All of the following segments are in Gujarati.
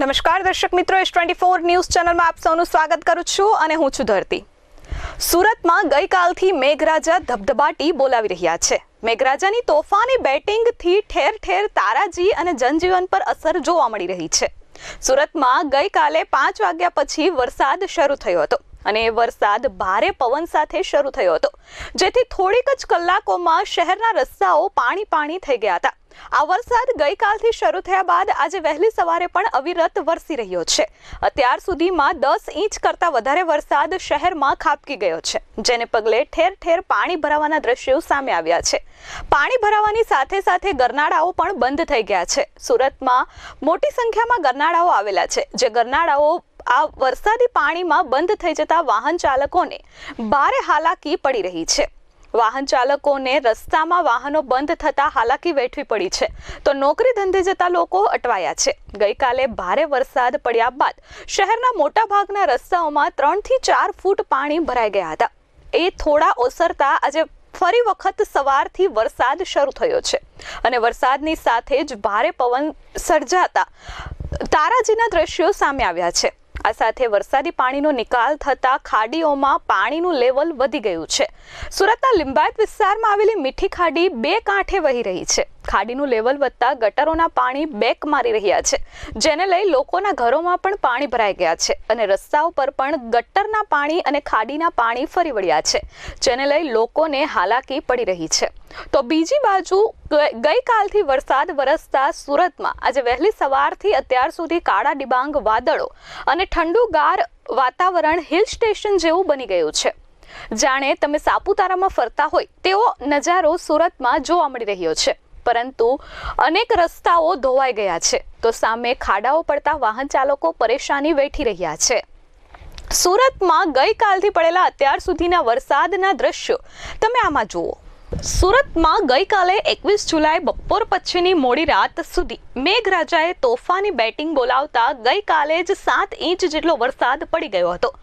નમસ્કાર, દર્શક મિત્રો એસ ટ્વેન્ટી ફોર ન્યૂઝ ચેનલમાં આપ સૌનું સ્વાગત કરું છું અને હું છું ધરતી. સુરતમાં ગઈકાલથી મેઘરાજા ધબધબાટી બોલાવી રહ્યા છે. મેઘરાજાની તોફાની બેટિંગથી ઠેર ઠેર તારાજી અને જનજીવન પર અસર જોવા મળી રહી છે. સુરતમાં ગઈકાલે પાંચ વાગ્યા પછી વરસાદ શરૂ થયો હતો. અને એ વરસાદ ભારે પવન સાથે શરૂ થયો હતો. જેથી થોડીક જ કલાકોમાં શહેરના રસ્તાઓ પાણી પાણી થઈ ગયા હતા. આ વરસાદ ગઈકાલથી શરૂ થયા બાદ આજે વહેલી સવારે પણ અવિરત વરસી રહ્યો છે. અત્યાર સુધીમાં દસ ઇંચ કરતાં વધારે વરસાદ શહેરમાં ખાબકી ગયો છે, જેને પગલે ઠેર ઠેર પાણી ભરાવાના દ્રશ્યો સામે આવ્યા છે. પાણી ભરાવાની સાથે સાથે ગરનાળાઓ પણ બંધ થઈ ગયા છે. સુરતમાં મોટી સંખ્યામાં ગરનાળાઓ આવેલા છે, જે ગરનાળાઓ આ વરસાદી પાણીમાં બંધ થઈ જતા વાહન ચાલકોને ભારે હાલાકી પડી રહી છે. વાહન ચાલકોને રસ્તામાં વાહનો બંધ થતા હાલાકી વેઠવી પડી છે. તો નોકરી ધંધે જતા લોકો અટવાયા છે. ગઈકાલે ભારે વરસાદ પડ્યા બાદ શહેરના મોટા ભાગના રસ્તાઓમાં ત્રણથી ચાર ફૂટ પાણી ભરાઈ ગયા હતા. એ થોડા ઓસરતા આજે ફરી વખત સવારથી વરસાદ શરૂ થયો છે. અને વરસાદની સાથે જ ભારે પવન સર્જાતા તારાજીના દ્રશ્યો સામે આવ્યા છે. આ સાથે વરસાદી પાણીનો નિકાલ થતા ખાડીઓમાં પાણીનું લેવલ વધી ગયું છે. સુરતના લિંબાયત વિસ્તારમાં આવેલી મીઠી ખાડી બે કાંઠે વહી રહી છે. ખાડીનું લેવલ વધતા ગટરોના પાણી બેક મારી રહ્યા છે, જેને લઈ લોકોના ઘરોમાં પણ પાણી ભરાઈ ગયા છે અને રસ્તાઓ પર પણ ગટરના પાણી અને ખાડીના પાણી ફરી વળ્યા છે, જેને લઈ લોકોને હાલાકી પડી રહી છે. તો બીજી બાજુ ગઈકાલથી વરસાદ વરસતા સુરતમાં આજે વહેલી સવારથી અત્યાર સુધી કાળા ડિબાંગ વાદળો અને ઠંડુગાર વાતાવરણ હિલ સ્ટેશન જેવું બની ગયું છે. જાણે તમે સાપુતારામાં ફરતા હોય તેવો નજારો સુરતમાં જોવા મળી રહ્યો છે. પરંતુ અનેક રસ્તાઓ ધોવાઈ ગયા છે. તો સામે ખાડાઓ પડતા વાહન ચાલકો પરેશાની વેઠી રહ્યા છે. સુરતમાં ગઈકાલથી પડેલા અત્યાર સુધીના વરસાદના દ્રશ્યો તમે આમાં જુઓ. સુરતમાં ગઈકાલે એકવીસ જુલાઈ બપોર પછીની મોડી રાત સુધી મેઘરાજાએ તોફાની બેટિંગ બોલાવતા ગઈકાલે જ સાત ઇંચ જેટલો વરસાદ પડી ગયો હતો.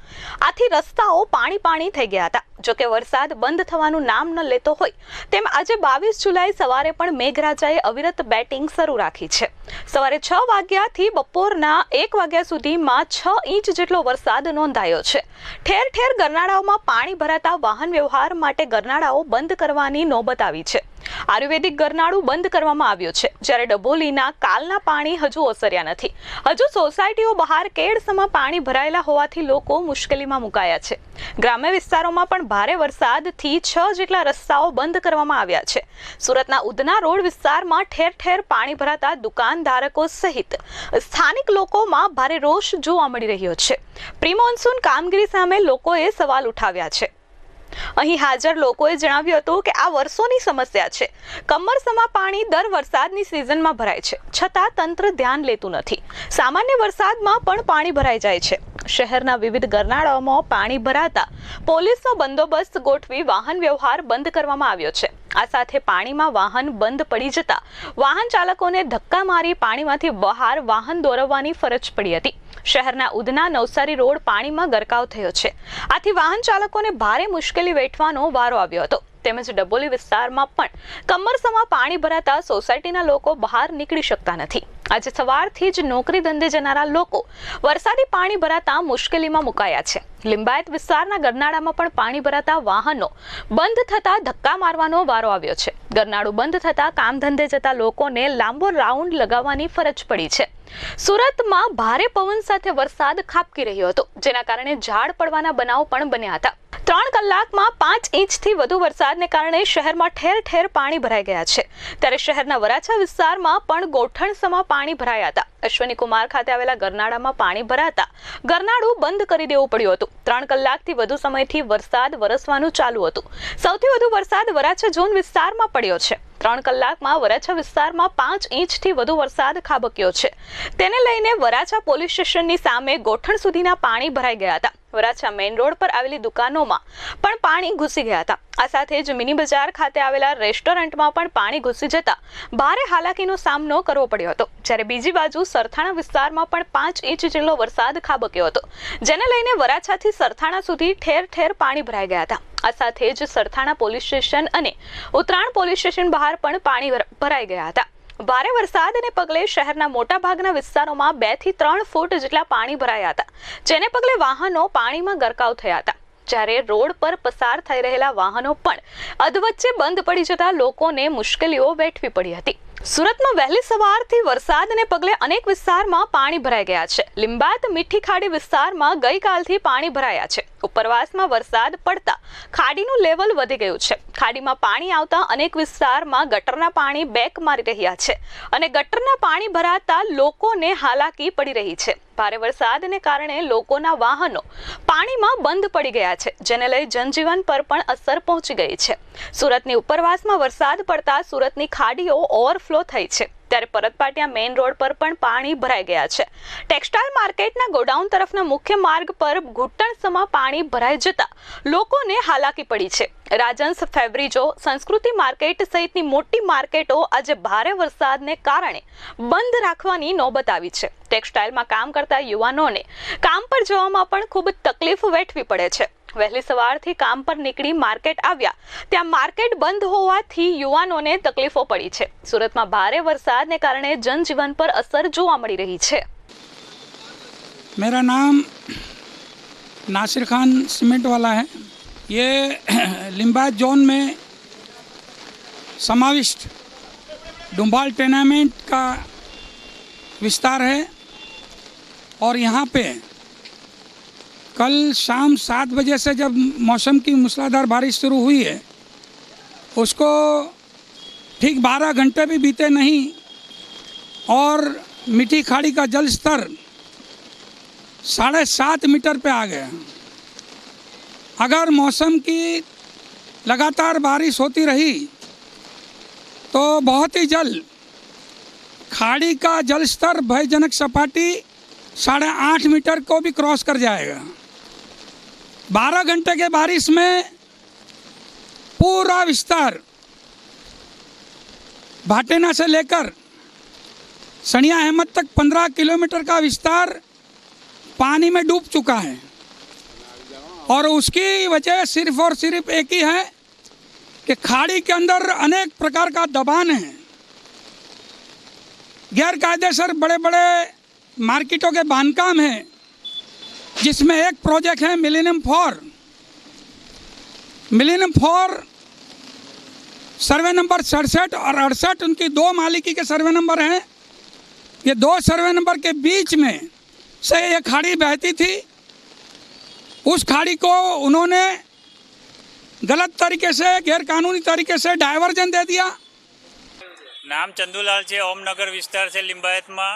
આથી રસ્તાઓ પાણી પાણી થઈ ગયા હતા. જોકે વરસાદ બંધ થવાનું નામ ન લેતો હોય, તેમ આજે બાવીસ જુલાઈ સવારે પણ મેઘરાજાએ અવિરત બેટિંગ શરૂ રાખી છે. સવારે છ વાગ્યાથી બપોરના એક વાગ્યા સુધીમાં છ ઇંચ જેટલો વરસાદ નોંધાયો છે. ઠેર ઠેર ગરનાળાઓમાં પાણી ભરાતા વાહન વ્યવહાર માટે ગરનાળાઓ બંધ કરવાની નોબત આવી છે. આયુર્વેદિક ગરનાળું બંધ કરવામાં આવ્યું છે. જ્યારે ડબોલીના કાલના પાણી હજુ ઓસર્યા નથી. હજુ સોસાયટીઓ બહાર કેડસમાં પાણી ભરાયેલા હોવાથી લોકો મુશ્કેલીમાં મુકાયા છે. ગ્રામ્ય વિસ્તારોમાં પણ ભારે વરસાદથી છ જેટલા રસ્તાઓ બંધ કરવામાં આવ્યા છે. સુરતના ઉધના રોડ વિસ્તારમાં ઠેર ઠેર પાણી ભરાતા દુકાનધારકો સહિત સ્થાનિક લોકોમાં ભારે રોષ જોવા મળી રહ્યો છે. પ્રિમોન્સૂન કામગીરી સામે લોકોએ સવાલ ઉઠાવ્યા છે. અહીં હાજર લોકોએ જણાવ્યું હતું કે આ વર્ષોની સમસ્યા છે. કમરસમાં પાણી દર વરસાદની સિઝનમાં ભરાય છે. છતાં તંત્ર ધ્યાન લેતું નથી. સામાન્ય વરસાદમાં પણ પાણી ભરાઈ જાય છે. શહેરના વિવિધ ગરનાળાઓમાં પાણી ભરાતા પોલીસનો બંદોબસ્ત ગોઠવી વાહન વ્યવહાર બંધ કરવામાં આવ્યો છે. આ સાથે પાણીમાં વાહન બંધ પડી જતા વાહન ચાલકોને ધક્કા મારી પાણીમાંથી બહાર વાહન દોરવવાની ફરજ પડી હતી. શહેરના ઉધના નવસારી રોડ પાણીમાં ગરકાવ થયો છે. આથી વાહન ચાલકોને ભારે મુશ્કેલી વેઠવાનો વારો આવ્યો હતો. તેમજ ડબોલી વિસ્તારમાં પણ કમરસમાં પાણી ભરાતા સોસાયટીના લોકો બહાર નીકળી શકતા નથી. આજે સવારથી જ નોકરી ધંધે જનારા લોકો વરસાદી પાણી ભરાતા મુશ્કેલીમાં મુકાયા છે. લિંબાયત વિસ્તારના ગરનાળામાં પણ પાણી ભરાતા વાહનો બંધ થતા ધક્કા મારવાનો વારો આવ્યો છે. ગરનાળું બંધ થતા કામ ધંધે જતા લોકોને લાંબો રાઉન્ડ લગાવવાની ફરજ પડી છે. સુરતમાં ભારે પવન સાથે વરસાદ ખાબકી રહ્યો હતો, જેના કારણે ઝાડ પડવાના બનાવ પણ બન્યા હતા. ત્રણ કલાકમાં પાંચ ઇંચથી વધુ વરસાદને કારણે શહેરમાં ઠેર ઠેર પાણી ભરાઈ ગયા છે. ત્યારે શહેરના વરાછા વિસ્તારમાં પણ ગોઠણસમાં પાણી ભરાયા હતા અશ્વની કુમાર ખાતે આવેલા ગરનાળામાં પાણી ભરાતા ગરનાળું બંધ કરી દેવું પડ્યું હતું. ત્રણ કલાકથી વધુ સમયથી વરસાદ વરસવાનું ચાલુ હતું. સૌથી વધુ વરસાદ વરાછા ઝોન વિસ્તારમાં પડ્યો છે. ત્રણ કલાકમાં વરાછા વિસ્તારમાં પાંચ ઇંચથી વધુ વરસાદ ખાબક્યો છે. તેને લઈને વરાછા પોલીસ સ્ટેશનની સામે ગોઠણ સુધીના પાણી ભરાઈ ગયા હતા. વરાછા મેઇન રોડ પર આવેલી દુકાનોમાં પણ પાણી ઘૂસી ગયા હતા. આ સાથે જ મિની બજાર ખાતે આવેલા રેસ્ટોરન્ટમાં પણ પાણી ઘૂસી જતા ભારે હાલાકીનો સામનો કરવો પડ્યો હતો. જ્યારે બીજી બાજુ સરથાણા વિસ્તારમાં પણ પાંચ ઇંચ જેટલો વરસાદ ખાબક્યો હતો. જેને લઈને વરાછાથી સરથાણા સુધી ઠેર ઠેર પાણી ભરાઈ ગયા હતા. આ સાથે જ સરથાણા પોલીસ સ્ટેશન અને ઉત્તરાયણ પોલીસ સ્ટેશન બહાર પણ પાણી ભરાઈ ગયા હતા. ભારે વરસાદને પગલે શહેરના મોટાભાગના વિસ્તારોમાં બેથી ત્રણ ફૂટ જેટલા પાણી ભરાયા હતા, જેને પગલે વાહનો પાણીમાં ગરકાવ થયા હતા. જ્યારે રોડ પર પસાર થઈ રહેલા વાહનો પણ અધવચ્ચે બંધ પડી જતા લોકોને મુશ્કેલીઓ વેઠવી પડી હતી. સુરતમાં વહેલી સવારથી વરસાદને પગલે અનેક વિસ્તારમાં પાણી ભરાઈ ગયા છે. લિંબાત મીઠી ખાડી વિસ્તારમાં ગઈકાલથી પાણી ભરાયા છે. ઉપરવાસમાં વરસાદ પડતા ખાડીનું લેવલ વધી ગયું છે. ખાડીમાં પાણી આવતા અનેક વિસ્તારમાં ગટરના પાણી બેક મારી રહ્યા છે અને ગટરના પાણી ભરાતા લોકોને હાલાકી પડી રહી છે. ભારે વરસાદને કારણે લોકોના વાહનો પાણીમાં બંધ પડી ગયા છે, જેને લઈ જનજીવન પર પણ અસર પહોંચી ગઈ છે. સુરતની ઉપરવાસમાં વરસાદ પડતા સુરતની ખાડીઓ ઓવરફ્લો થઈ છે. ત્યારે પરતપાટિયા મેઇન રોડ પર પણ પાણી ભરાઈ ગયા છે. ટેક્સટાઇલ માર્કેટના ગોડાઉન તરફના મુખ્ય માર્ગ પર ઘૂંટણસમાં પાણી ભરાઈ જતા લોકોને હાલાકી પડી છે. રાજન્સ, ફેબ્રિજો, સંસ્કૃતિ માર્કેટ સહિતની મોટી માર્કેટો આજે ભારે વરસાદને કારણે બંધ રાખવાની નોબત આવી છે. ટેક્સટાઇલમાં કામ કરતા યુવાનોને કામ પર જવામાં પણ ખૂબ તકલીફ વેઠવી પડે છે. વહેલી સવારથી કામ પર નીકળી માર્કેટ આવ્યા ત્યાં માર્કેટ બંધ હોવાથી યુવાનોને તકલીફો પડી છે સુરતમાં ભારે વરસાદને કારણે જનજીવન પર અસર જોવા મળી રહી છે मेरा नाम नासिर खान सीमेंट वाला है ये लिम्बायत जोन में समाविष्ट डुम्बाल टेनामेंट का विस्तार है और यहाँ पे कल शाम सात बजे से जब मौसम की मूसलाधार बारिश शुरू हुई है, उसको ठीक बारह घंटे भी बीते नहीं और मीठी खाड़ी का जल स्तर साढ़े सात मीटर पे आ गया। अगर मौसम की लगातार बारिश होती रही तो बहुत ही जल्द खाड़ी का जल स्तर भयजनक सपाटी साढ़े आठ मीटर को भी क्रॉस कर जाएगा। बारह घंटे के बारिश में पूरा विस्तार भाटेना से लेकर सनिया अहमद तक पंद्रह किलोमीटर का विस्तार पानी में डूब चुका है। और उसकी वजह सिर्फ़ और सिर्फ़ एक ही है कि खाड़ी के अंदर अनेक प्रकार का दबान है। गैर कायदेसर बड़े बड़े मार्केटों के बांधकाम हैं। जिसमें एक प्रोजेक्ट है millennium for millennium for survey number सड़सठ और अड़सठ उनकी दो मालिकी के सर्वे नंबर हैं ये दो सर्वे नंबर के बीच में से ये खाड़ी बहती थी उस खाड़ी को उन्होंने गलत तरीके से गैर कानूनी तरीके से डायवर्जन दे दिया નામ ચંદુલાલ છે ઓમનગર વિસ્તાર છે લિંબાયતમાં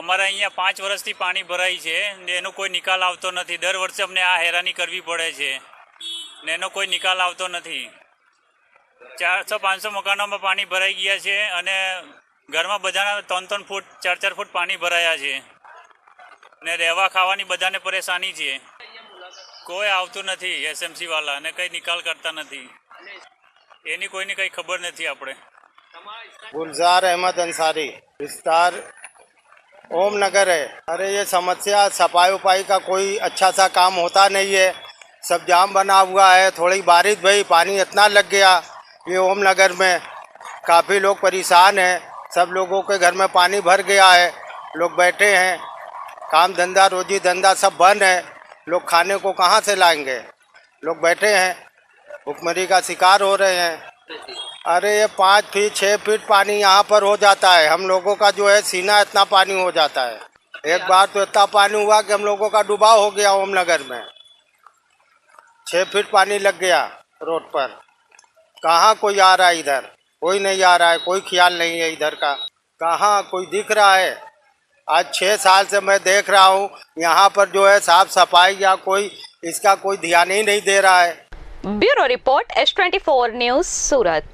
અમારા અહીંયા પાંચ વર્ષથી પાણી ભરાય છે ને એનો કોઈ નિકાલ આવતો નથી. દર વર્ષે અમને આ હેરાની કરવી પડે છે ને એનો કોઈ નિકાલ આવતો નથી. ચારસો પાંચસો મકાનોમાં પાણી ભરાઈ ગયા છે અને ઘરમાં બધાના ત્રણ ત્રણ ફૂટ, ચાર ચાર ફૂટ પાણી ભરાયા છે ને રહેવા ખાવાની બધાને પરેશાની છે. કોઈ આવતું નથી એસએમસીવાળા અને કંઈ નિકાલ કરતા નથી. એની કોઈની કંઈ ખબર નથી આપણે. ગુલઝાર અહેમદ અંસારી વિસ્તાર ओम नगर है। अरे, ये समस्या, सफ़ाई उपाई का कोई अच्छा सा काम होता नहीं है। सब जाम बना हुआ है, थोड़ी बारिश भई, पानी इतना लग गया ये ओम नगर में। काफ़ी लोग परेशान हैं। सब लोगों के घर में पानी भर गया है। लोग बैठे हैं। काम धंधा, रोजी धंधा सब बंद है। लोग खाने को कहाँ से लाएँगे? लोग बैठे हैं। भुखमरी का शिकार हो रहे हैं। अरे ये पाँच फीट छः फीट पानी यहाँ पर हो जाता है। हम लोगों का जो है सीना इतना पानी हो जाता है। एक बार तो इतना पानी हुआ कि हम लोगों का डुबाव हो गया ओम नगर में। छः फीट पानी लग गया रोड पर। कहाँ कोई आ रहा है इधर? कोई नहीं आ रहा है, कोई ख्याल नहीं है इधर का। कहाँ कोई दिख रहा है? आज छः साल से मैं देख रहा हूँ, यहाँ पर जो है साफ़ सफ़ाई या कोई, इसका कोई ध्यान ही नहीं दे रहा है। Bureau report S twenty four news, Surat.